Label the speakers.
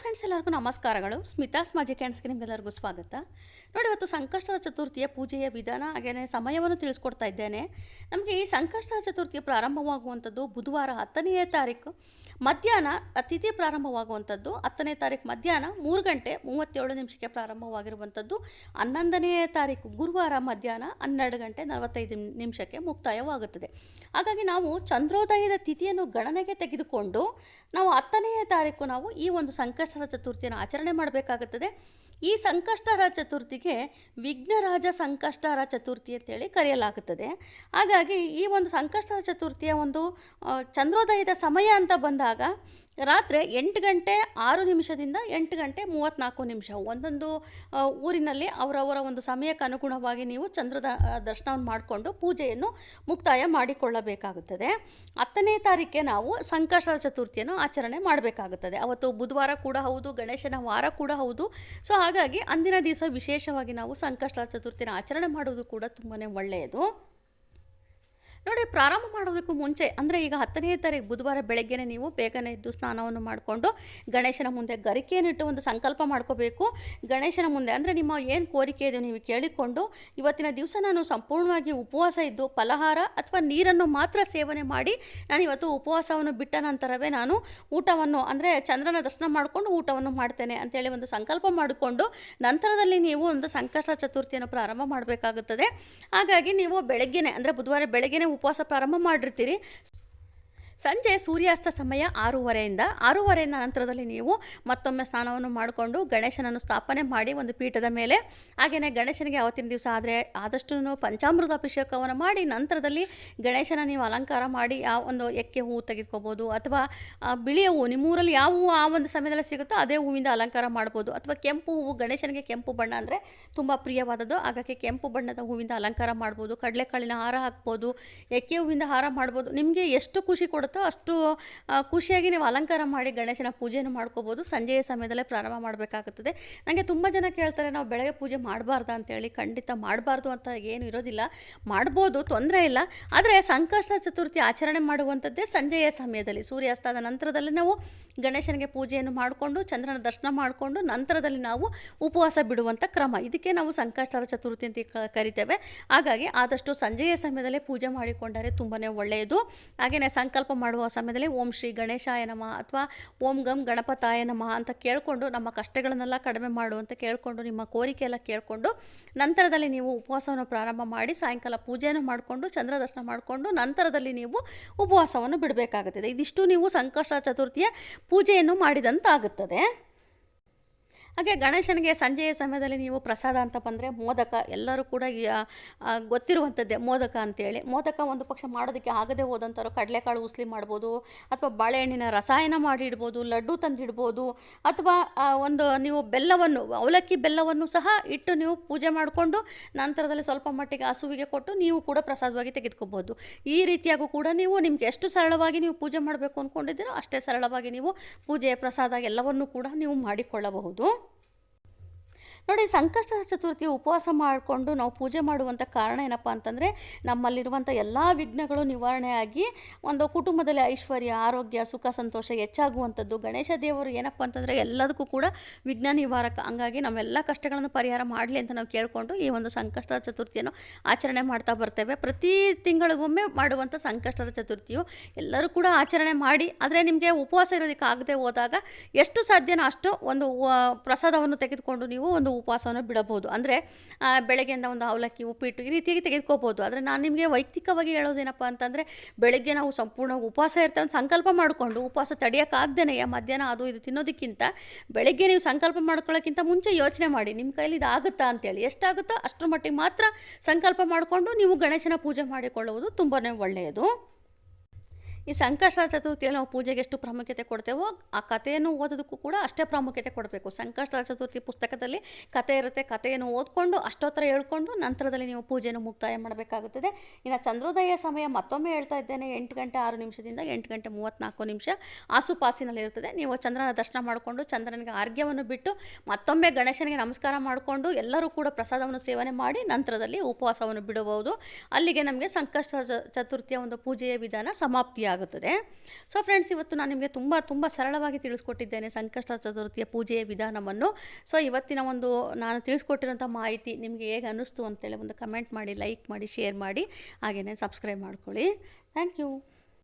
Speaker 1: Friends, ಎಲ್ಲರಿಗೂ ನಮಸ್ಕಾರಗಳು. ಸ್ಮಿತಾಸ್ ಮಾಜಿ ಕ್ಯಾಂಡ್ಸ್ಗೆ ನಿಮಗೆಲ್ಲರಿಗೂ ಸ್ವಾಗತ. ನೋಡಿ, ಇವತ್ತು ಸಂಕಷ್ಟದ ಚತುರ್ಥಿಯ ಪೂಜೆಯ ವಿಧಾನ ಹಾಗೆಯೇ ಸಮಯವನ್ನು ತಿಳಿಸ್ಕೊಡ್ತಾ ಇದ್ದೇನೆ. ನಮಗೆ ಈ ಸಂಕಷ್ಟದ ಚತುರ್ಥಿ ಪ್ರಾರಂಭವಾಗುವಂಥದ್ದು ಬುಧವಾರ ಹತ್ತನೆಯ ತಾರೀಕು. ಮಧ್ಯಾಹ್ನ ಅತಿಥಿ ಪ್ರಾರಂಭವಾಗುವಂಥದ್ದು ಹತ್ತನೇ ತಾರೀಕು ಮಧ್ಯಾಹ್ನ ಮೂರು ಗಂಟೆ ಮೂವತ್ತೇಳು ನಿಮಿಷಕ್ಕೆ ಪ್ರಾರಂಭವಾಗಿರುವಂಥದ್ದು ಹನ್ನೊಂದನೆಯ ತಾರೀಕು ಗುರುವಾರ ಮಧ್ಯಾಹ್ನ ಹನ್ನೆರಡು ಗಂಟೆ ನಲವತ್ತೈದು ನಿಮಿಷಕ್ಕೆ ಮುಕ್ತಾಯವಾಗುತ್ತದೆ. ಹಾಗಾಗಿ ನಾವು ಚಂದ್ರೋದಯದ ತಿಥಿಯನ್ನು ಗಣನೆಗೆ ತೆಗೆದುಕೊಂಡು ನಾವು ಹತ್ತನೆಯ ತಾರೀಕು ನಾವು ಈ ಒಂದು ಸಂಕಷ್ಟರ ಚತುರ್ಥಿಯನ್ನು ಆಚರಣೆ ಮಾಡಬೇಕಾಗುತ್ತದೆ. ಈ ಸಂಕಷ್ಟರ ಚತುರ್ಥಿಗೆ ವಿಘ್ನರಾಜ ಸಂಕಷ್ಟರ ಚತುರ್ಥಿ ಅಂತೇಳಿ ಕರೆಯಲಾಗುತ್ತದೆ. ಹಾಗಾಗಿ ಈ ಒಂದು ಸಂಕಷ್ಟರ ಚತುರ್ಥಿಯ ಒಂದು ಚಂದ್ರೋದಯದ ಸಮಯ ಅಂತ ಬಂದಾಗ ರಾತ್ರಿ ಎಂಟು ಗಂಟೆ ಆರು ನಿಮಿಷದಿಂದ ಎಂಟು ಗಂಟೆ ಮೂವತ್ತ್ನಾಲ್ಕು ನಿಮಿಷ ಒಂದೊಂದು ಊರಿನಲ್ಲಿ ಅವರವರ ಒಂದು ಸಮಯಕ್ಕೆ ಅನುಗುಣವಾಗಿ ನೀವು ಚಂದ್ರದ ದರ್ಶನವನ್ನು ಮಾಡಿಕೊಂಡು ಪೂಜೆಯನ್ನು ಮುಕ್ತಾಯ ಮಾಡಿಕೊಳ್ಳಬೇಕಾಗುತ್ತದೆ. ಹತ್ತನೇ ತಾರೀಕೆ ನಾವು ಸಂಕಷ್ಟ ಚತುರ್ಥಿಯನ್ನು ಆಚರಣೆ ಮಾಡಬೇಕಾಗುತ್ತದೆ. ಅವತ್ತು ಬುಧವಾರ ಕೂಡ ಹೌದು, ಗಣೇಶನ ವಾರ ಕೂಡ ಹೌದು. ಸೊ ಹಾಗಾಗಿ ಅಂದಿನ ದಿವಸ ವಿಶೇಷವಾಗಿ ನಾವು ಸಂಕಷ್ಟ ಚತುರ್ಥಿನ ಆಚರಣೆ ಮಾಡುವುದು ಕೂಡ ತುಂಬಾ ಒಳ್ಳೆಯದು. ನೋಡಿ, ಪ್ರಾರಂಭ ಮಾಡೋದಕ್ಕೂ ಮುಂಚೆ, ಅಂದರೆ ಈಗ ಹತ್ತನೇ ತಾರೀಕು ಬುಧವಾರ ಬೆಳಗ್ಗೆನೇ ನೀವು ಬೇಗನೆ ಎದ್ದು ಸ್ನಾನವನ್ನು ಮಾಡಿಕೊಂಡು, ಗಣೇಶನ ಮುಂದೆ ಗರಿಕೆಯನ್ನಿಟ್ಟು ಒಂದು ಸಂಕಲ್ಪ ಮಾಡ್ಕೋಬೇಕು. ಗಣೇಶನ ಮುಂದೆ, ಅಂದರೆ ನಿಮ್ಮ ಏನು ಕೋರಿಕೆ ಇದೆ ನೀವು ಕೇಳಿಕೊಂಡು, ಇವತ್ತಿನ ದಿವಸ ನಾನು ಸಂಪೂರ್ಣವಾಗಿ ಉಪವಾಸ ಇದ್ದು, ಫಲಹಾರ ಅಥವಾ ನೀರನ್ನು ಮಾತ್ರ ಸೇವನೆ ಮಾಡಿ, ನಾನು ಇವತ್ತು ಉಪವಾಸವನ್ನು ಬಿಟ್ಟ ನಂತರವೇ ನಾನು ಊಟವನ್ನು, ಅಂದರೆ ಚಂದ್ರನ ದರ್ಶನ ಮಾಡಿಕೊಂಡು ಊಟವನ್ನು ಮಾಡ್ತೇನೆ ಅಂತೇಳಿ ಒಂದು ಸಂಕಲ್ಪ ಮಾಡಿಕೊಂಡು, ನಂತರದಲ್ಲಿ ನೀವು ಒಂದು ಸಂಕಷ್ಟ ಚತುರ್ಥಿಯನ್ನು ಪ್ರಾರಂಭ ಮಾಡಬೇಕಾಗುತ್ತದೆ. ಹಾಗಾಗಿ ನೀವು ಬೆಳಗ್ಗೆನೆ, ಅಂದರೆ ಬುಧವಾರ ಬೆಳಗ್ಗೆನೆ ಉಪವಾಸ ಪ್ರಾರಂಭ ಮಾಡಿರ್ತೀರಿ. ಸಂಜೆ ಸೂರ್ಯಾಸ್ತ ಸಮಯ ಆರೂವರೆಯಿಂದ ಆರೂವರೆಯಿಂದ ನಂತರದಲ್ಲಿ ನೀವು ಮತ್ತೊಮ್ಮೆ ಸ್ನಾನವನ್ನು ಮಾಡಿಕೊಂಡು ಗಣೇಶನನ್ನು ಸ್ಥಾಪನೆ ಮಾಡಿ ಒಂದು ಪೀಠದ ಮೇಲೆ. ಹಾಗೆಯೇ ಗಣೇಶನಿಗೆ ಅವತ್ತಿನ ದಿವಸ ಆದರೆ ಆದಷ್ಟು ಪಂಚಾಮೃತ ಅಭಿಷೇಕವನ್ನು ಮಾಡಿ ನಂತರದಲ್ಲಿ ಗಣೇಶನ ನೀವು ಅಲಂಕಾರ ಮಾಡಿ ಯಾವ ಒಂದು ಎಕ್ಕೆ ಹೂವು ತೆಗೆದುಕೋಬೋದು. ಅಥವಾ ಆ, ಬಿಳಿಯ ಹೂವು ನಿಮ್ಮೂರಲ್ಲಿ ಯಾವ ಹೂವು ಆ ಒಂದು ಸಮಯದಲ್ಲಿ ಸಿಗುತ್ತೋ ಅದೇ ಹೂವಿಂದ ಅಲಂಕಾರ ಮಾಡ್ಬೋದು. ಅಥವಾ ಕೆಂಪು ಹೂವು ಗಣೇಶನಿಗೆ ಕೆಂಪು ಬಣ್ಣ ಅಂದರೆ ತುಂಬ ಪ್ರಿಯವಾದದ್ದು. ಹಾಗಾಗಿ ಕೆಂಪು ಬಣ್ಣದ ಹೂವಿಂದ ಅಲಂಕಾರ ಮಾಡ್ಬೋದು. ಕಡಲೆಕಾಳಿನ ಹಾರ ಹಾಕ್ಬೋದು. ಎಕ್ಕೆ ಹೂವಿಂದ ಹಾರ ಮಾಡ್ಬೋದು. ನಿಮಗೆ ಎಷ್ಟು ಖುಷಿ ಕೊಡುತ್ತೋ ಅಷ್ಟು ಖುಷಿಯಾಗಿ ನೀವು ಅಲಂಕಾರ ಮಾಡಿ ಗಣೇಶನ ಪೂಜೆಯನ್ನು ಮಾಡ್ಕೋಬೋದು. ಸಂಜೆಯ ಸಮಯದಲ್ಲೇ ಪ್ರಾರಂಭ ಮಾಡಬೇಕಾಗುತ್ತದೆ. ನನಗೆ ತುಂಬ ಜನ ಕೇಳ್ತಾರೆ, ನಾವು ಬೆಳಗ್ಗೆ ಪೂಜೆ ಮಾಡಬಾರ್ದು ಅಂತೇಳಿ. ಖಂಡಿತ ಮಾಡಬಾರ್ದು ಅಂತ ಏನು ಇರೋದಿಲ್ಲ. ಮಾಡ್ಬೋದು, ತೊಂದರೆ ಇಲ್ಲ. ಆದರೆ ಸಂಕಷ್ಟ ಚತುರ್ಥಿ ಆಚರಣೆ ಮಾಡುವಂಥದ್ದೇ ಸಂಜೆಯ ಸಮಯದಲ್ಲಿ. ಸೂರ್ಯಾಸ್ತದ ನಂತರದಲ್ಲಿ ನಾವು ಗಣೇಶನಿಗೆ ಪೂಜೆಯನ್ನು ಮಾಡಿಕೊಂಡು, ಚಂದ್ರನ ದರ್ಶನ ಮಾಡಿಕೊಂಡು, ನಂತರದಲ್ಲಿ ನಾವು ಉಪವಾಸ ಬಿಡುವಂಥ ಕ್ರಮ. ಇದಕ್ಕೆ ನಾವು ಸಂಕಷ್ಟರ ಚತುರ್ಥಿ ಅಂತ ಕರಿತೇವೆ. ಹಾಗಾಗಿ ಆದಷ್ಟು ಸಂಜೆಯ ಸಮಯದಲ್ಲೇ ಪೂಜೆ ಮಾಡಿಕೊಂಡರೆ ತುಂಬಾ ಒಳ್ಳೆಯದು. ಹಾಗೆಯೇ ಸಂಕಲ್ಪ ಮಾಡುವ ಸಮಯದಲ್ಲಿ ಓಂ ಶ್ರೀ ಗಣೇಶಾಯ ನಮಃ ಅಥವಾ ಓಂ ಗಂ ಗಣಪತಾಯ ನಮಃ ಅಂತ ಕೇಳಿಕೊಂಡು ನಮ್ಮ ಕಷ್ಟಗಳನ್ನೆಲ್ಲ ಕಡಿಮೆ ಮಾಡು ಅಂತ ಕೇಳಿಕೊಂಡು ನಿಮ್ಮ ಕೋರಿಕೆ ಎಲ್ಲ ಕೇಳಿಕೊಂಡು ನಂತರದಲ್ಲಿ ನೀವು ಉಪವಾಸವನ್ನು ಪ್ರಾರಂಭ ಮಾಡಿ ಸಾಯಂಕಾಲ ಪೂಜೆಯನ್ನು ಮಾಡಿಕೊಂಡು ಚಂದ್ರ ದರ್ಶನ ಮಾಡಿಕೊಂಡು ನಂತರದಲ್ಲಿ ನೀವು ಉಪವಾಸವನ್ನು ಬಿಡಬೇಕಾಗುತ್ತದೆ. ಇದಿಷ್ಟು ನೀವು ಸಂಕಷ್ಟ ಚತುರ್ಥಿಯ ಪೂಜೆಯನ್ನು ಮಾಡಿದಂತಾಗುತ್ತದೆ. ಹಾಗೆ ಗಣೇಶನಿಗೆ ಸಂಜೆಯ ಸಮಯದಲ್ಲಿ ನೀವು ಪ್ರಸಾದ ಅಂತ ಬಂದರೆ ಮೋದಕ, ಎಲ್ಲರೂ ಕೂಡ ಗೊತ್ತಿರುವಂಥದ್ದೇ ಮೋದಕ ಅಂತೇಳಿ. ಮೋದಕ ಒಂದು ಪಕ್ಷ ಮಾಡೋದಕ್ಕೆ ಆಗದೆ ಹೋದಂಥವ್ರು ಕಡಲೆಕಾಳು ಉಸ್ಲಿ ಮಾಡ್ಬೋದು, ಅಥವಾ ಬಾಳೆಹಣ್ಣಿನ ರಸಾಯನ ಮಾಡಿ ಇಡ್ಬೋದು ಲಡ್ಡು ತಂದಿಡ್ಬೋದು, ಅಥವಾ ಒಂದು ನೀವು ಬೆಲ್ಲವನ್ನು, ಅವಲಕ್ಕಿ ಬೆಲ್ಲವನ್ನು ಸಹ ಇಟ್ಟು ನೀವು ಪೂಜೆ ಮಾಡಿಕೊಂಡು ನಂತರದಲ್ಲಿ ಸ್ವಲ್ಪ ಮಟ್ಟಿಗೆ ಹಸುವಿಗೆ ಕೊಟ್ಟು ನೀವು ಕೂಡ ಪ್ರಸಾದವಾಗಿ ತೆಗೆದುಕೋಬೋದು. ಈ ರೀತಿಯಾಗೂ ಕೂಡ ನೀವು ನಿಮ್ಗೆ ಎಷ್ಟು ಸರಳವಾಗಿ ನೀವು ಪೂಜೆ ಮಾಡಬೇಕು ಅಂದ್ಕೊಂಡಿದ್ದೀರೋ ಅಷ್ಟೇ ಸರಳವಾಗಿ ನೀವು ಪೂಜೆ ಪ್ರಸಾದ ಎಲ್ಲವನ್ನು ಕೂಡ ನೀವು ಮಾಡಿಕೊಳ್ಳಬಹುದು. ನೋಡಿ ಸಂಕಷ್ಟ ಚತುರ್ಥಿ ಉಪವಾಸ ಮಾಡಿಕೊಂಡು ನಾವು ಪೂಜೆ ಮಾಡುವಂಥ ಕಾರಣ ಏನಪ್ಪ ಅಂತಂದರೆ, ನಮ್ಮಲ್ಲಿರುವಂಥ ಎಲ್ಲ ವಿಘ್ನಗಳು ನಿವಾರಣೆಯಾಗಿ ಒಂದು ಕುಟುಂಬದಲ್ಲಿ ಐಶ್ವರ್ಯ, ಆರೋಗ್ಯ, ಸುಖ, ಸಂತೋಷ ಹೆಚ್ಚಾಗುವಂಥದ್ದು. ಗಣೇಶ ದೇವರು ಏನಪ್ಪ ಅಂತಂದರೆ ಎಲ್ಲದಕ್ಕೂ ಕೂಡ ವಿಘ್ನ ನಿವಾರಕ. ಹಂಗಾಗಿ ನಾವೆಲ್ಲ ಕಷ್ಟಗಳನ್ನು ಪರಿಹಾರ ಮಾಡಲಿ ಅಂತ ನಾವು ಕೇಳಿಕೊಂಡು ಈ ಒಂದು ಸಂಕಷ್ಟದ ಚತುರ್ಥಿಯನ್ನು ಆಚರಣೆ ಮಾಡ್ತಾ ಬರ್ತೇವೆ. ಪ್ರತಿ ತಿಂಗಳಿಗೊಮ್ಮೆ ಮಾಡುವಂಥ ಸಂಕಷ್ಟದ ಚತುರ್ಥಿಯು ಎಲ್ಲರೂ ಕೂಡ ಆಚರಣೆ ಮಾಡಿ, ಆದರೆ ನಿಮಗೆ ಉಪವಾಸ ಇರೋದಕ್ಕೆ ಆಗದೆ ಹೋದಾಗ ಎಷ್ಟು ಸಾಧ್ಯನೋ ಅಷ್ಟು ಒಂದು ಪ್ರಸಾದವನ್ನು ತೆಗೆದುಕೊಂಡು ನೀವು ಒಂದು ಉಪವಾಸವನ್ನು ಬಿಡಬಹುದು. ಅಂದರೆ ಬೆಳಗ್ಗೆಯಿಂದ ಒಂದು ಅವಲಕ್ಕಿ, ಉಪ್ಪಿಟ್ಟು ಈ ರೀತಿಯಾಗಿ ತೆಗೆದುಕೋಬೋದು ಆದರೆ ನಾನು ನಿಮಗೆ ವೈಯಕ್ತಿಕವಾಗಿ ಹೇಳೋದೇನಪ್ಪ ಅಂತಂದರೆ, ಬೆಳಗ್ಗೆ ನಾವು ಸಂಪೂರ್ಣ ಉಪವಾಸ ಇರ್ತೇವೆ ಸಂಕಲ್ಪ ಮಾಡಿಕೊಂಡು ಉಪವಾಸ ತಡೆಯೋಕ್ಕಾಗ್ದೇನೆ ಮಧ್ಯಾಹ್ನ ಅದು ಇದು ತಿನ್ನೋದಕ್ಕಿಂತ, ಬೆಳಗ್ಗೆ ನೀವು ಸಂಕಲ್ಪ ಮಾಡ್ಕೊಳ್ಳೋಕ್ಕಿಂತ ಮುಂಚೆ ಯೋಚನೆ ಮಾಡಿ, ನಿಮ್ಮ ಕೈಲಿ ಇದಾಗುತ್ತಾ ಅಂತೇಳಿ. ಎಷ್ಟಾಗುತ್ತೋ ಅಷ್ಟರ ಮಟ್ಟಿಗೆ ಮಾತ್ರ ಸಂಕಲ್ಪ ಮಾಡಿಕೊಂಡು ನೀವು ಗಣೇಶನ ಪೂಜೆ ಮಾಡಿಕೊಳ್ಳುವುದು ತುಂಬಾ ಒಳ್ಳೆಯದು. ಈ ಸಂಕಷ್ಟ ಚತುರ್ಥಿಯಲ್ಲಿ ನಾವು ಪೂಜೆಗೆ ಎಷ್ಟು ಪ್ರಾಮುಖ್ಯತೆ ಕೊಡ್ತೇವೋ ಆ ಕಥೆಯನ್ನು ಓದೋದಕ್ಕೂ ಕೂಡ ಅಷ್ಟೇ ಪ್ರಾಮುಖ್ಯತೆ ಕೊಡಬೇಕು. ಸಂಕಷ್ಟ ಚತುರ್ಥಿ ಪುಸ್ತಕದಲ್ಲಿ ಕಥೆ ಇರುತ್ತೆ, ಕಥೆಯನ್ನು ಓದ್ಕೊಂಡು ಅಷ್ಟೋತ್ತರ ಹೇಳ್ಕೊಂಡು ನಂತರದಲ್ಲಿ ನೀವು ಪೂಜೆಯನ್ನು ಮುಕ್ತಾಯ ಮಾಡಬೇಕಾಗುತ್ತದೆ. ಇನ್ನು ಚಂದ್ರೋದಯ ಸಮಯ ಮತ್ತೊಮ್ಮೆ ಹೇಳ್ತಾ ಇದ್ದೇನೆ, ಎಂಟು ಗಂಟೆ ಆರು ನಿಮಿಷದಿಂದ ಎಂಟು ಗಂಟೆ ಮೂವತ್ತ್ನಾಲ್ಕು ನಿಮಿಷ ಆಸುಪಾಸಿನಲ್ಲಿ ಇರ್ತದೆ ನೀವು ಚಂದ್ರನ ದರ್ಶನ ಮಾಡಿಕೊಂಡು ಚಂದ್ರನಿಗೆ ಆರ್ಘ್ಯವನ್ನು ಬಿಟ್ಟು ಮತ್ತೊಮ್ಮೆ ಗಣೇಶನಿಗೆ ನಮಸ್ಕಾರ ಮಾಡಿಕೊಂಡು ಎಲ್ಲರೂ ಕೂಡ ಪ್ರಸಾದವನ್ನು ಸೇವನೆ ಮಾಡಿ ನಂತರದಲ್ಲಿ ಉಪವಾಸವನ್ನು ಬಿಡಬಹುದು. ಅಲ್ಲಿಗೆ ನಮಗೆ ಸಂಕಷ್ಟ ಚತುರ್ಥಿಯ ಒಂದು ಪೂಜೆಯ ವಿಧಾನ ಸಮಾಪ್ತಿಯಾಗುತ್ತೆ ಆಗುತ್ತದೆ ಸೊ ಫ್ರೆಂಡ್ಸ್ ಇವತ್ತು ನಾನು ನಿಮಗೆ ತುಂಬ ತುಂಬ ಸರಳವಾಗಿ ತಿಳಿಸ್ಕೊಟ್ಟಿದ್ದೇನೆ ಸಂಕಷ್ಟ ಚತುರ್ಥಿಯ ಪೂಜೆಯ ವಿಧಾನವನ್ನು. ಸೊ ಇವತ್ತಿನ ಒಂದು ನಾನು ತಿಳಿಸ್ಕೊಟ್ಟಿರೋಂಥ ಮಾಹಿತಿ ನಿಮಗೆ ಹೇಗೆ ಅನ್ನಿಸ್ತು ಅಂತೇಳಿ ಒಂದು ಕಮೆಂಟ್ ಮಾಡಿ ಲೈಕ್ ಮಾಡಿ ಶೇರ್ ಮಾಡಿ ಹಾಗೆಯೇ ಸಬ್ಸ್ಕ್ರೈಬ್ ಮಾಡ್ಕೊಳ್ಳಿ. Thank you